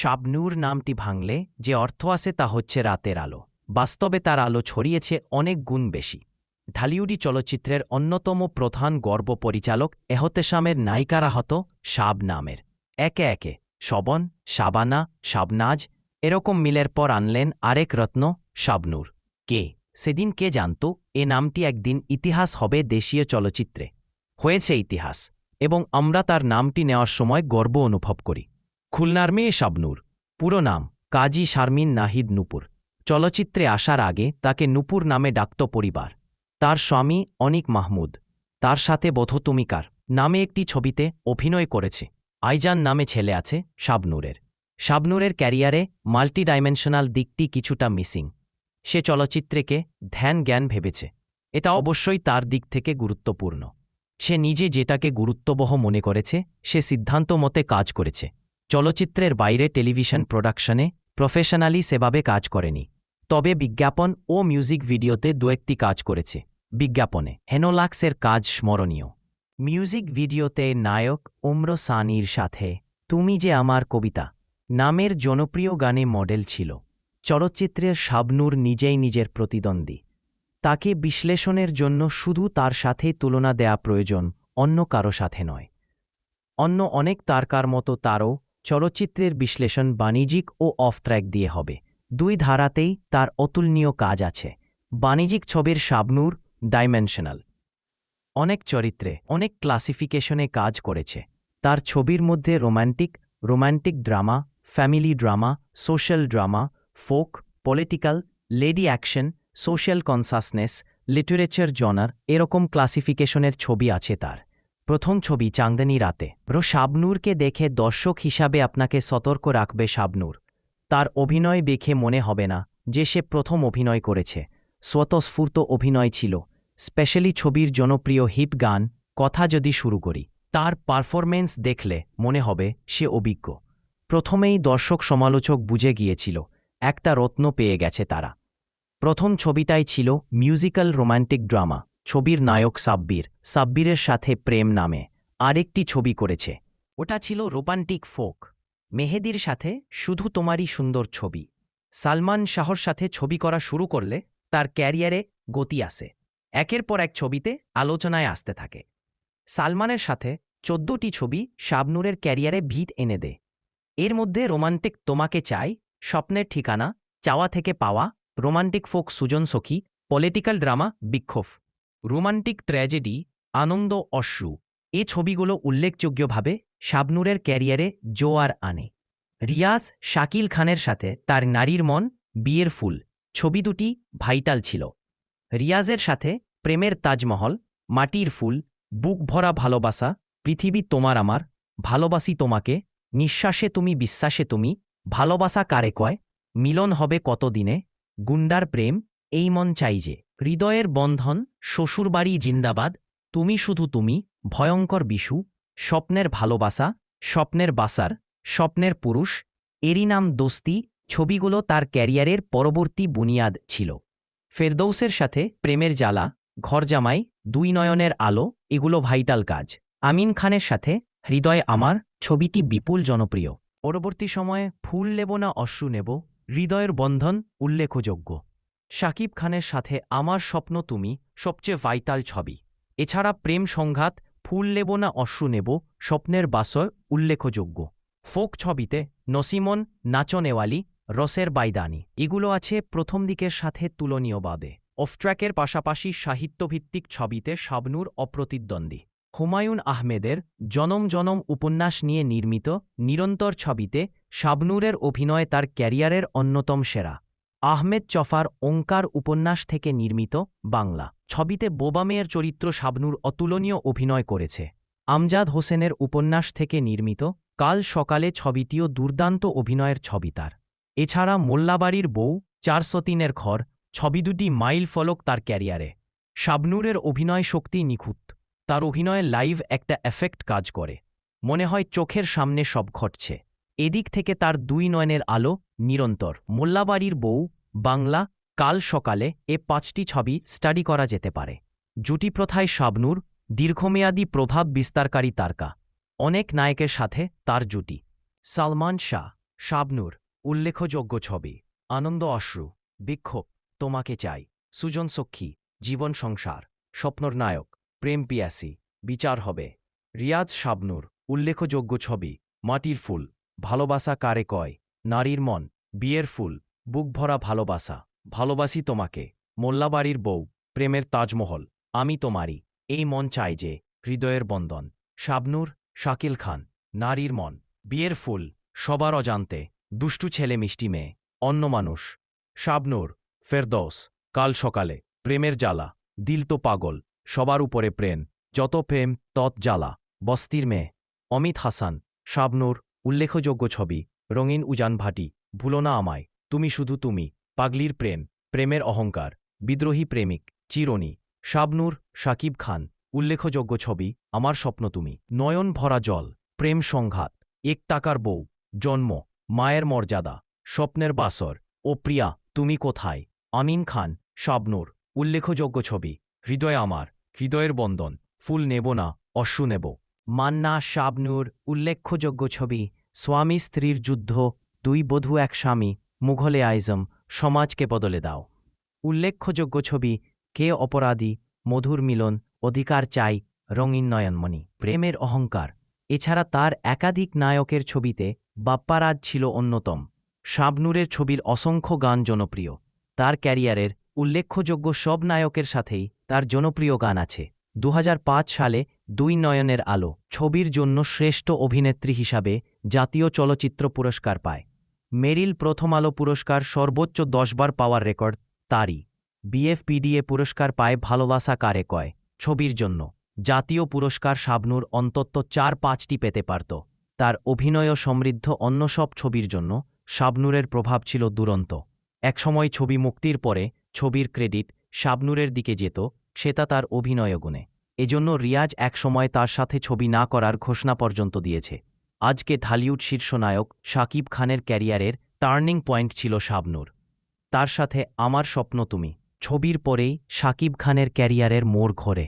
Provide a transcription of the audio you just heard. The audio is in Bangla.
শাবনূর নামটি ভাঙলে যে অর্থ আসে তা হচ্ছে রাতের আলো। বাস্তবে তার আলো ছড়িয়েছে অনেক গুণ বেশি। ঢালিউডি চলচ্চিত্রের অন্যতম প্রধান গর্ব পরিচালক এহতেশামের নায়িকারা হত শাব নামের। একে একে শবন, শাবানা, শাবনাজ এরকম মিলের পর আনলেন আরেক রত্ন, শাবনূর। কে? সেদিন কে জানত এ নামটি একদিন ইতিহাস হবে দেশীয় চলচ্চিত্রে। হয়েছে ইতিহাস এবং আমরা তার নামটি নেওয়ার সময় গর্ব অনুভব করি। খুলনার মেয়ে শাবনূর। পুরো নাম কাজী শারমিন নাহিদ নুপুর। চলচ্চিত্রে আসার আগে তাকে নুপুর নামে ডাকত পরিবার। তার স্বামী অনিক মাহমুদ। তার সাথে বোধ তুমিকার নামে একটি ছবিতে অভিনয় করেছে। আইজান নামে ছেলে আছে শাবনূরের। শাবনূরের ক্যারিয়ারে মাল্টিডাইমেনশনাল দিকটি কিছুটা মিসিং। সে চলচ্চিত্রেকে ধ্যান জ্ঞান ভেবেছে। এটা অবশ্যই তার দিক থেকে গুরুত্বপূর্ণ। সে নিজে যেটাকে গুরুত্ববহ মনে করেছে, সে সিদ্ধান্ত মতে কাজ করেছে। চলচ্চিত্রের বাইরে টেলিভিশন প্রোডাকশনে প্রফেশনালি সেভাবে কাজ করেনি। তবে বিজ্ঞাপন ও মিউজিক ভিডিওতে দু একটি কাজ করেছে। বিজ্ঞাপনে হেনোলাক্সের কাজ স্মরণীয়। মিউজিক ভিডিওতে নায়ক উম্র সানির সাথে তুমি যে আমার কবিতা নামের জনপ্রিয় গানে মডেল ছিল। চলচ্চিত্রের শাবনূর নিজেই নিজের প্রতিদ্বন্দ্বী। তাকে বিশ্লেষণের জন্য শুধু তার সাথে তুলনা দেয়া প্রয়োজন অন্য কারও সাথে নয়। অন্য অনেক তারকার মতো তারও চলচ্চিত্রের বিশ্লেষণ বাণিজ্যিক ও অফ ট্র্যাক দিয়ে হবে। দুই ধারাতেই তার অতুলনীয় কাজ আছে। বাণিজ্যিক ছবির শাবনূর, ডাইমেনশনাল। অনেক চরিত্রে, অনেক ক্লাসিফিকেশনে কাজ করেছে। তার ছবির মধ্যে romantic romantic drama, family drama, social drama, folk, political, lady action, social consciousness, literature genre এরকম ক্লাসিফিকেশনের ছবি আছে তার। প্রথম ছবি চাঁদনি রাতে। রো শাবনূরকে দেখে দর্শক হিসাবে আপনাকে সতর্ক রাখবে শাবনূর। তার অভিনয় দেখে মনে হবে না যে সে প্রথম অভিনয় করেছে। স্বতঃস্ফূর্ত অভিনয় ছিল। স্পেশালি ছবির জনপ্রিয় হিপ গান, কথা যদি শুরু করি, তার পারফরমেন্স দেখলে মনে হবে সে অভিজ্ঞ। প্রথমেই দর্শক সমালোচক বুঝে গিয়েছিল, একটা রত্ন পেয়ে গেছে তারা। প্রথম ছবিটাই ছিল মিউজিক্যাল রোম্যান্টিক ড্রামা। ছবির নায়ক সাব্বির। সাব্বিরের সাথে প্রেম নামে। আরেকটি ছবি করেছে। ওটা ছিল রোমান্টিক ফোক। মেহেদির সাথে শুধু তোমারই সুন্দর ছবি। সালমান শাহর সাথে ছবি করা শুরু করলে তার ক্যারিয়ারে গতি আসে। একের পর এক ছবিতে আলোচনায় আসতে থাকে। সালমানের সাথে চোদ্দটি ছবি শাবনূরের ক্যারিয়ারে ভিত এনে দে এর মধ্যে রোমান্টিক তোমাকে চাই, স্বপ্নের ঠিকানা, চাওয়া থেকে পাওয়া, romantic folk Sujan Sakhi, political drama Bikkhov. Romantic tragedy, Ananda Ashru, এ ছবিগুলো উল্লেখযোগ্যভাবে শাবনূরের ক্যারিয়ারে জোয়ার আনে। রিয়াজ শাকিল খানের সাথে তার নারীর মন, বিয়ের ফুল, ছবি দুটি ভাইটাল ছিল। রিয়াজের সাথে প্রেমের তাজমহল, মাটির ফুল, বুক ভরা ভালোবাসা, পৃথিবী তোমার আমার, ভালোবাসি তোমাকে, নিঃশ্বাসে তুমি, বিশ্বাসে তুমি, ভালোবাসা কারে কয়, মিলন হবে কতদিনে, গুন্ডার প্রেম, এই মন চাই যে। হৃদয়ের বন্ধন শ্বশুরবাড়ি জিন্দাবাদ, তুমি শুধু তুমি, ভয়ঙ্কর বিশু, স্বপ্নের ভালোবাসা, স্বপ্নের বাসার, স্বপ্নের পুরুষ, এরই নাম দোস্তি, ছবিগুলো তার ক্যারিয়ারের পরবর্তী বুনিয়াদ ছিল। ফেরদৌসের সাথে প্রেমের জ্বালা, ঘরজামাই, দুই নয়নের আলো, এগুলো ভাইটাল কাজ। আমিন খানের সাথে, হৃদয় আমার, ছবিটি বিপুল জনপ্রিয়। পরবর্তী সময়ে ফুল নেব না অশ্রু নেব, হৃদয়ের বন্ধন উল্লেখযোগ্য। শাকিব খানের সাথে আমার স্বপ্ন তুমি সবচেয়ে ভাইটাল ছবি। এছাড়া প্রেম সংঘাত, ফুল নেব না অশ্রু নেব, স্বপ্নের বাসয় উল্লেখযোগ্য। ফোক ছবিতে নসিমন নাচনেওয়ালি রসের বাইদানি, এগুলো আছে প্রথম দিকের সাথে তুলনীয়ভাবে অফট্র্যাকের পাশাপাশি সাহিত্যভিত্তিক ছবিতে শাবনূর অপ্রতিদ্বন্দ্বী। হুমায়ুন আহমেদের জনম জনম উপন্যাস নিয়ে নির্মিত নিরন্তর ছবিতে শাবনূরের অভিনয় তার ক্যারিয়ারের অন্যতম সেরা। আহমেদ চফার ওঙ্কার উপন্যাস থেকে নির্মিত, বাংলা। ছবিতে বোবা মেয়ের চরিত্র শাবনূর অতুলনীয় অভিনয় করেছে। আমজাদ হোসেনের উপন্যাস থেকে নির্মিত, কাল সকালে ছবিটিও দুর্দান্ত অভিনয়ের ছবি তার। এছাড়া মোল্লাবাড়ির বউ চারশো তিনের ঘর, ছবি দুটি মাইল ফলক তার ক্যারিয়ারে। শাবনূরের অভিনয় শক্তি নিখুঁত, তার অভিনয়ে লাইভ একটা এফেক্ট কাজ করে। মনে হয় চোখের সামনে সব ঘটছে। এদিক থেকে তার দুই নয়নের আলো নিরন্তর। মোল্লাবাড়ির বউ, বাংলা, কাল সকালে এ পাঁচটি ছবি স্টাডি করা যেতে পারে। জুটি প্রথায় শাবনূর, দীর্ঘমেয়াদী প্রভাব বিস্তারকারী তারকা। অনেক নায়কের সাথে তার জুটি। সালমান শাহ, শাবনূর, উল্লেখযোগ্য ছবি। আনন্দ অশ্রু, বিক্ষোভ, তোমাকে চাই। সুজন সক্ষী জীবন সংসার, স্বপ্নর নায়ক, প্রেম পিয়াসি, বিচার হবে। রিয়াজ শাবনুর, উল্লেখযোগ্য ছবি, মাটির ফুল। ভালোবাসা কারে কয়? নারীর মন, বিয়ের ফুল, বুক ভরা ভালোবাসা। ভালোবাসি তোমাকে, মোল্লাবাড়ির বউ, প্রেমের তাজমহল, আমি তোমারই। এই মন চাই যে, হৃদয়ের বন্দন শাবনূর, শাকিল খান, নারীর মন, বিয়ের ফুল, সবার অজান্তে, দুষ্টু ছেলে মিষ্টি মেয়ে, অন্য মানুষ। শাবনূর, ফেরদৌস, কাল সকালে, প্রেমের জ্বালা, দিল তো পাগল, সবার উপরে প্রেম, যত প্রেম, তত জ্বালা। বস্তির মেয়ে, অমিত হাসান, শাবনূর উল্লেখযোগ্য ছবি, রঙিন উজান ভাটি, ভুলো না আমায়, তুমি শুধু তুমি, পাগলির প্রেম, প্রেমের অহংকার, বিদ্রোহী প্রেমিক, চিরনি, শাবনূর শাকিব খান, উল্লেখযোগ্য ছবি, আমার স্বপ্ন তুমি, নয়ন ভরা জল, প্রেম সংঘাত, এক টাকার বউ, জন্ম, মায়ের মর্যাদা, স্বপ্নের বাসর, ও প্রিয়া, তুমি কোথায়, আমিন খান, শাবনূর, উল্লেখযোগ্য ছবি, হৃদয় আমার, হৃদয়ের বন্দন ফুল নেব না, অশ্রু নেব। মান্না শাবনূর উল্লেখযোগ্য ছবি, স্বামী স্ত্রীর যুদ্ধ, দুই বধূ, এক স্বামী, মুঘলে আইজম, সমাজকে বদলে দাও। উল্লেখযোগ্য ছবি, কে অপরাধী, মধুর মিলন, অধিকার চাই, রঙিন নয়নমণি, প্রেমের অহংকার। এছাড়া তার একাধিক নায়কের ছবিতে বাপ্পারাজ ছিল অন্যতম। শাবনূরের ছবির অসংখ্য গান জনপ্রিয়। তার ক্যারিয়ারের উল্লেখযোগ্য সব নায়কের সাথেই তার জনপ্রিয় গান আছে। দু হাজার পাঁচ সালে দুই নয়নের আলো ছবির জন্য শ্রেষ্ঠ অভিনেত্রী হিসাবে জাতীয় চলচ্চিত্র পুরস্কার পায়। মেরিল প্রথম আলো পুরস্কার সর্বোচ্চ দশবার পাওয়ার রেকর্ড তারই। বিএফপিডিএ পুরস্কার পায় ভালোবাসা কারে কয়। ছবির জন্য জাতীয় পুরস্কার শাবনূর অন্তত চার পাঁচটি পেতে পারত। তার অভিনয় সমৃদ্ধ অন্য সব ছবির জন্য শাবনূরের প্রভাব ছিল দুরন্ত। একসময় ছবি মুক্তির পরে ছবির ক্রেডিট শাবনূরের দিকে যেত সেটা তার অভিনয় গুণে। এজন্য রিয়াজ একসময় তার সাথে ছবি না করার ঘোষণা পর্যন্ত দিয়েছে। আজকে ঢালিউড শীর্ষ নায়ক শাকিব খানের ক্যারিয়ারের টার্নিং পয়েন্ট ছিল শাবনুর। তার সাথে আমার স্বপ্ন তুমি, ছবির পরেই শাকিব খানের ক্যারিয়ারের মোড় ঘোরে।